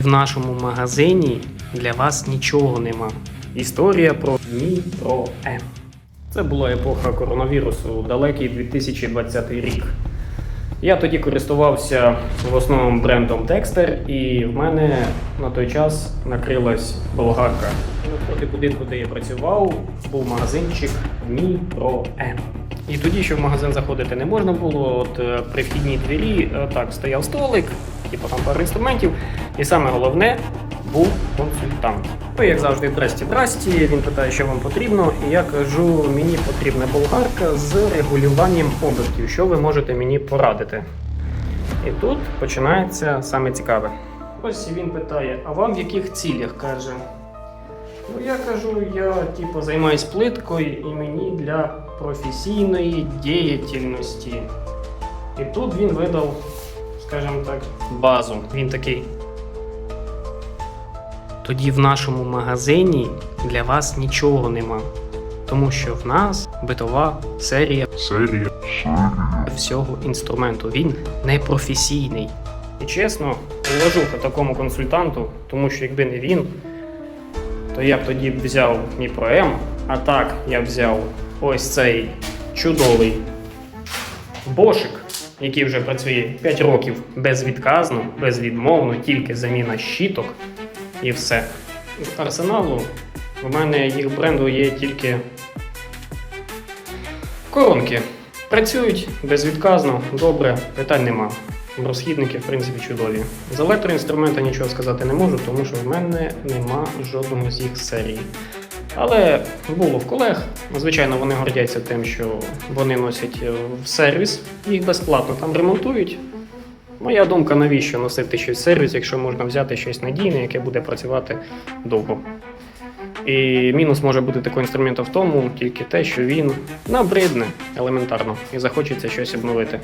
В нашому магазині для вас нічого нема. Історія про Дніпро М. Це була епоха коронавірусу, далекий 2020 рік. Я тоді користувався в основному брендом Dexter, і в мене на той час накрилась болгарка. Проти будинку, де я працював, був магазинчик Дніпро М. І тоді, що в магазин заходити не можна було, от е, при вхідній двері е, так стояв столик, типу там пару інструментів, і саме головне був консультант. Ну, як завжди, здрасті, здрасті. Він питає, що вам потрібно, і я кажу, мені потрібна болгарка з регулюванням обертів. Що ви можете мені порадити? І тут починається саме цікаве. Ось він питає: а вам в яких цілях? каже. Ну, я кажу, я типу займаюсь плиткою і мені для професійної діяльності. І тут він видав, скажімо так, базу. Він такий. Тоді в нашому магазині для вас нічого нема. Тому що в нас битова серія Серія. всього інструменту. Він не професійний. І чесно, уважуха такому консультанту, тому що якби не він, то я б тоді б взяв Дніпро М, а так я б взяв ось цей чудовий бошик, який вже працює 5 років безвідказно, безвідмовно, тільки заміна щіток і все. З арсеналу в мене їх бренду є тільки коронки. Працюють безвідказно, добре, питань нема. Розхідники, в принципі, чудові. З електроінструмента нічого сказати не можу, тому що в мене нема жодного з їх серії. Але було в колег. Звичайно, вони гордяться тим, що вони носять е, в сервіс, їх безплатно там ремонтують. Моя думка, навіщо носити щось в сервіс, якщо можна взяти щось надійне, яке буде працювати довго. І мінус може бути такого інструменту в тому, тільки те, що він набридне елементарно і захочеться щось обновити.